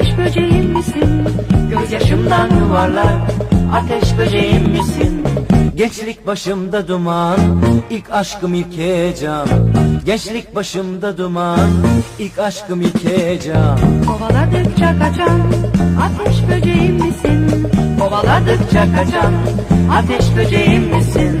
ateş böceğim misin? Gözyaşımdan yuvarlak ateş böceğim misin? Gençlik başımda duman, ilk aşkım ilk heyecan. Gençlik başımda duman, ilk aşkım ilk heyecan. Kovaladıkça kaçan ateş böceğim misin? Kovaladıkça kaçan ateş böceğim misin?